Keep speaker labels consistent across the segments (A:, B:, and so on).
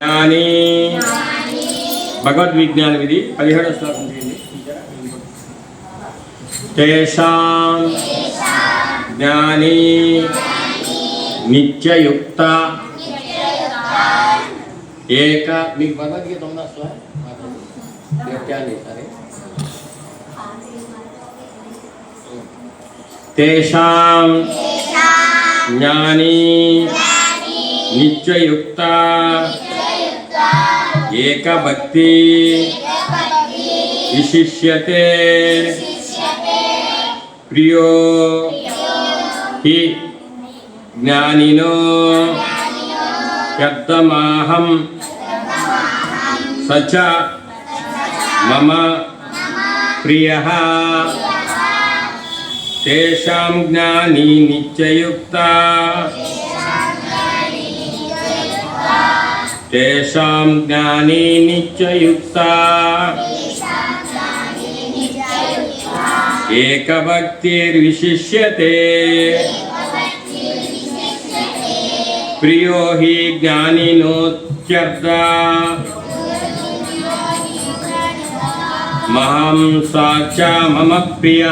A: జ్ఞాని. భగవద్విజ్ఞాన విధి పదిహేడో శ్లోకం చేయండి తేషాం జ్ఞాని నిత్యయుక్త ఏక మీకు భగవద్గీత ఉందా అసలు? సరే. తేషాం జ్ఞాని నిత్యయుక్త ఏకభక్తి విశిష్యతే. ప్రియో హి జ్ఞానినో యద్దమాహం సచ మమ ప్రియ. తేషాం జ్ఞాని నిత్యయుక్త తేషాం జ్ఞాని నిత్యయుక్త ఏకభక్తిర్విశిష్యతే ప్రియో హి జ్ఞానినోత్యర్థ మహం సాచ మమ ప్రియ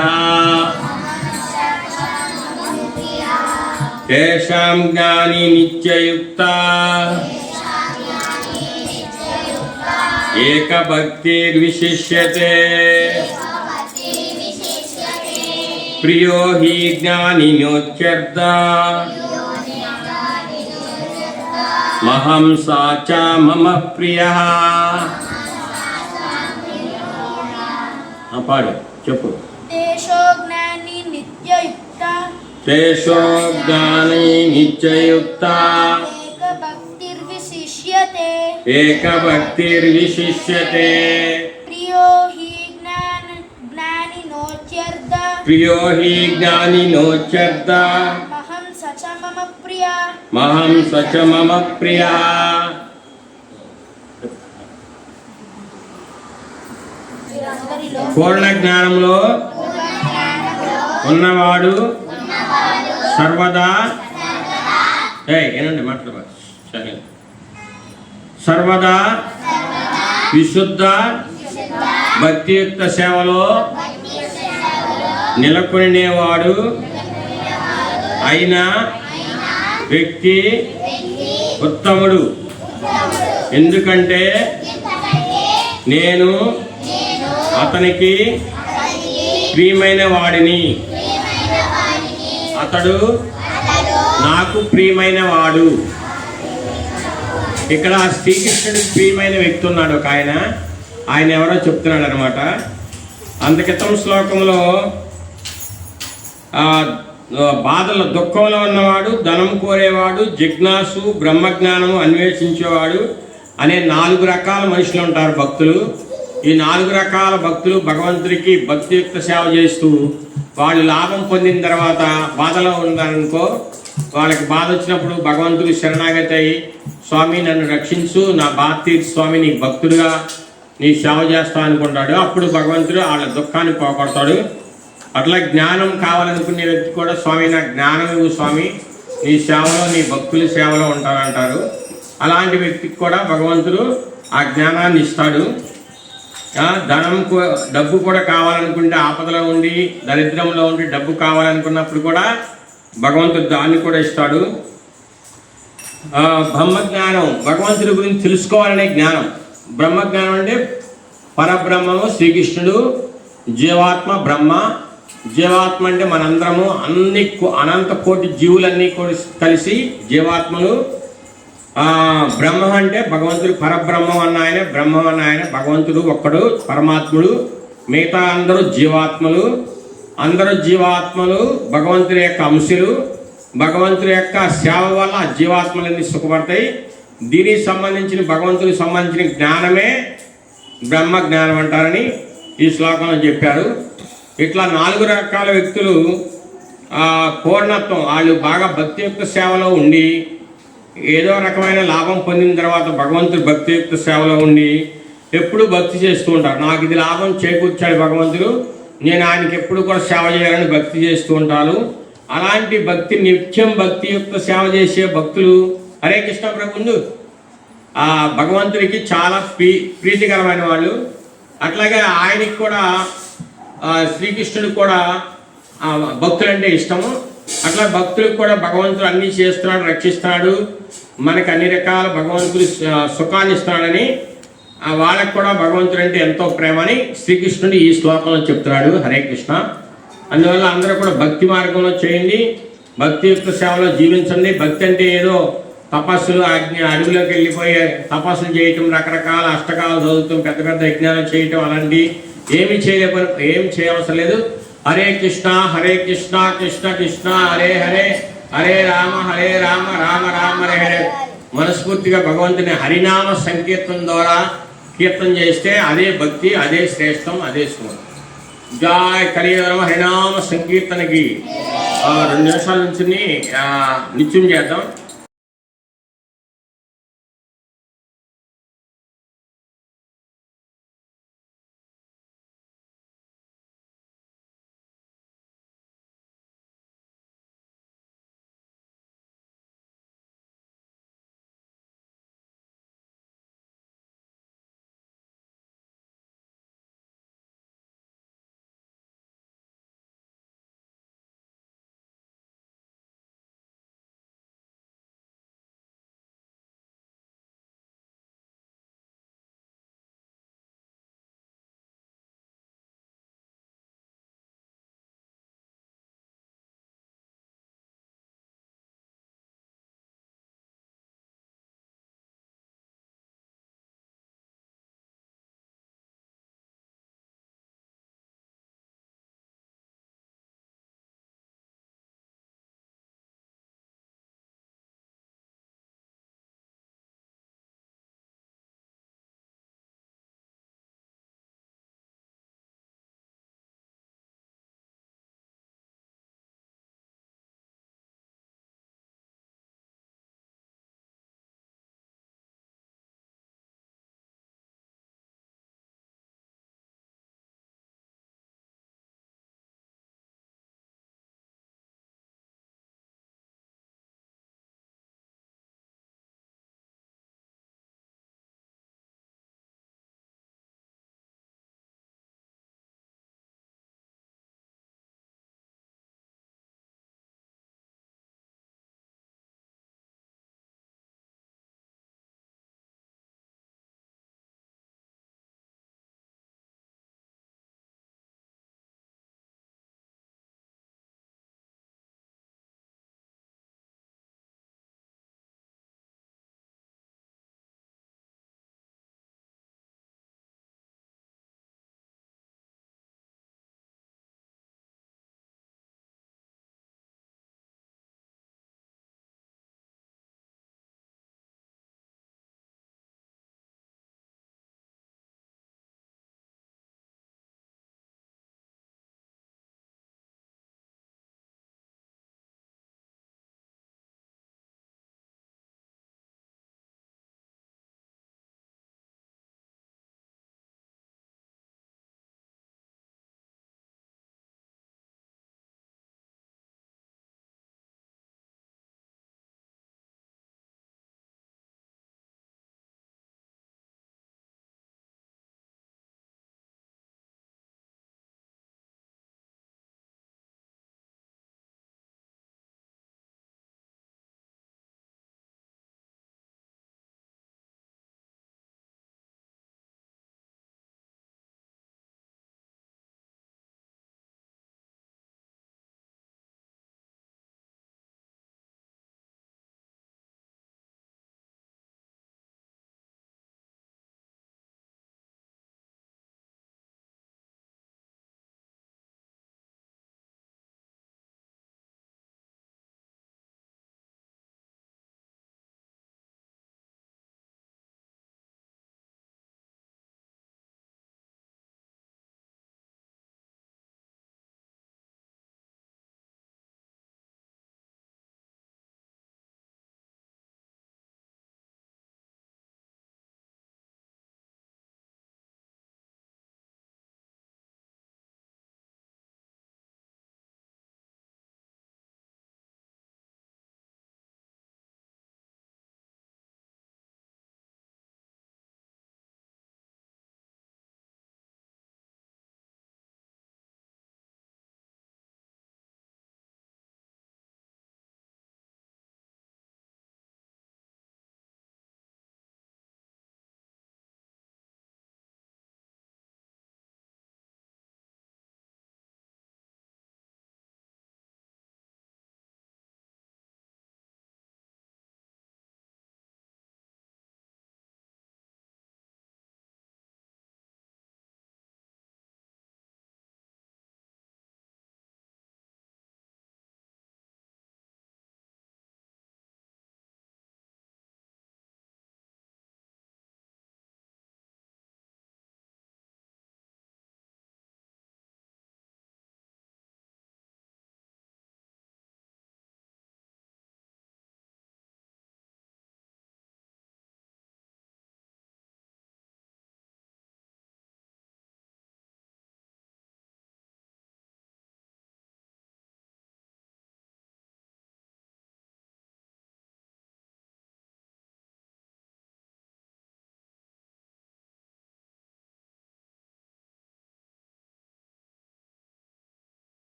A: తేషాం జ్ఞాని నిత్యయుక్త ఏకభక్తిర్విశిష్యతే ప్రియో హి జ్ఞానినోత్యర్థ మహం సాచ మమ ప్రియ పాడు చెప్పు
B: తేషో జ్ఞాని నిత్యయుక్త
A: తేషో జ్ఞాని నిత్యయుక్త
B: ఏక భక్తిర్విశిష్యతే
A: ఏకభక్తిర్విశిష్యతే
B: ప్రియో హి జ్ఞాన జ్ఞాని నోచ్యర్థ
A: ప్రియో హి జ్ఞానినోత్యర్థ
B: మహం సచ మమ ప్రియ
A: మహం సచ మమ ప్రియ
B: వీరందరిలో
A: పూర్ణ జ్ఞానంలో ఉన్నవాడు సర్వదా ఏ ఏనండి మాట్లాడ సరే. సర్వదా విశుద్ధ భక్తియుక్త సేవలో నెలకొనేవాడు అయిన వ్యక్తి ఉత్తముడు. ఎందుకంటే నేను అతనికి ప్రియమైన వాడిని. అతడు నాకు ప్రియమైన వాడు. ఇక్కడ శ్రీకృష్ణుడికి ప్రియమైన వ్యక్తి ఉన్నాడు ఒక ఆయన. ఆయన ఎవరో చెప్తున్నాడు అనమాట అందుకితం శ్లోకంలో బాధల దుఃఖంలో ఉన్నవాడు ధనం కోరేవాడు జిజ్ఞాసు బ్రహ్మజ్ఞానము అన్వేషించేవాడు అనే నాలుగు రకాల మనుషులు ఉంటారు భక్తులు. ఈ నాలుగు రకాల భక్తులు భగవంతుడికి భక్తియుక్త సేవ చేస్తూ వాళ్ళు లాభం పొందిన తర్వాత బాధలో ఉన్నారనుకో వాళ్ళకి బాధ వచ్చినప్పుడు భగవంతుడు శరణాగతి అయ్యి స్వామి నన్ను రక్షించు. నా బాధ తీర్చి స్వామి నీ భక్తుడుగా. నీ సేవ చేస్తా అనుకుంటాడు. అప్పుడు భగవంతుడు వాళ్ళ దుఃఖాన్ని పోగొడతాడు. అట్లా జ్ఞానం కావాలనుకునే వ్యక్తి కూడా స్వామి నా జ్ఞానం ఇవ్వు స్వామి. నీ సేవలో నీ భక్తుల సేవలో ఉంటానంటారు. అలాంటి వ్యక్తికి కూడా భగవంతుడు ఆ జ్ఞానాన్ని ఇస్తాడు. ధనం డబ్బు కూడా కావాలనుకుంటే ఆపదలో ఉండి దరిద్రంలో ఉండి డబ్బు కావాలనుకున్నప్పుడు కూడా భగవంతుడు దాన్ని కూడా ఇస్తాడు. బ్రహ్మ జ్ఞానం భగవంతుడి గురించి తెలుసుకోవాలనే జ్ఞానం. బ్రహ్మ జ్ఞానం అంటే పరబ్రహ్మము శ్రీకృష్ణుడు జీవాత్మ బ్రహ్మ. జీవాత్మ అంటే మనందరము అన్ని కో- అనంత కోటి జీవులన్నీ కూడా కలిసి జీవాత్మలు. బ్రహ్మ అంటే భగవంతుడు పరబ్రహ్మం అన్న ఆయన బ్రహ్మం అన్న ఆయన భగవంతుడు ఒక్కడు పరమాత్ముడు. మిగతా అందరూ జీవాత్మలు. అందరూ జీవాత్మలు భగవంతుడి యొక్క అంశులు. భగవంతుడి యొక్క సేవ వల్ల జీవాత్మలన్నీ సుఖపడతాయి. దీనికి సంబంధించిన భగవంతునికి సంబంధించిన జ్ఞానమే బ్రహ్మ జ్ఞానం అంటారని ఈ శ్లోకంలో చెప్పారు. ఇట్లా నాలుగు రకాల వ్యక్తులు పూర్ణత్వం వాళ్ళు బాగా భక్తియుక్త సేవలో ఉండి ఏదో రకమైన లాభం పొందిన తర్వాత భగవంతుడు భక్తియుక్త సేవలో ఉండి ఎప్పుడు భక్తి చేస్తూ ఉంటారు. నాకు ఇది లాభం చేకూర్చాడు భగవంతుడు. నేను ఆయనకి ఎప్పుడు కూడా సేవ చేయాలని భక్తి చేస్తూ ఉంటాను. అలాంటి భక్తి నిత్యం భక్తి యొక్క సేవ చేసే భక్తులు హరే కృష్ణ ప్రభు ఆ భగవంతుడికి చాలా ప్రీ ప్రీతికరమైన వాళ్ళు. అట్లాగే ఆయనకి కూడా శ్రీకృష్ణుడు శ్రీకృష్ణుడికి కూడా భక్తులు భక్తులంటే ఇష్టము. అట్లా భక్తులకు కూడా భగవంతుడు అన్నీ చేస్తున్నాడు రక్షిస్తున్నాడు. మనకు అన్ని రకాల భగవంతుడు సుఖాన్ని ఇస్తున్నాడని వాళ్ళకు కూడా భగవంతుడు అంటే ఎంతో ప్రేమని శ్రీకృష్ణుడు ఈ శ్లోకంలో చెప్తున్నాడు హరే కృష్ణ. అందువల్ల అందరూ కూడా భక్తి మార్గంలో చేయండి. భక్తి యొక్క సేవలో జీవించండి. భక్తి అంటే ఏదో తపస్సులు అగ్ని అడవిలోకి వెళ్ళిపోయి తపస్సులు చేయటం రకరకాల అష్టకాలు చదువుతాం పెద్ద పెద్ద యజ్ఞాలు చేయటం అలాంటి ఏమి చేయలేకపోయిన ఏమి చేయవసరం లేదు. హరే కృష్ణ హరే కృష్ణ కృష్ణ కృష్ణ హరే హరే హరే రామ హరే రామ రామ రామ హరే హరే. మనస్ఫూర్తిగా భగవంతుని హరినామ సంకీర్తన ద్వారా కీర్తన చేస్తే అదే భక్తి అదే శ్రేష్టం అదే సుఖం జాయ్ కలియుగం హరినామ సంకీర్తనకి. రెండు నిమిషాల నుంచి నిత్యం చేద్దాం.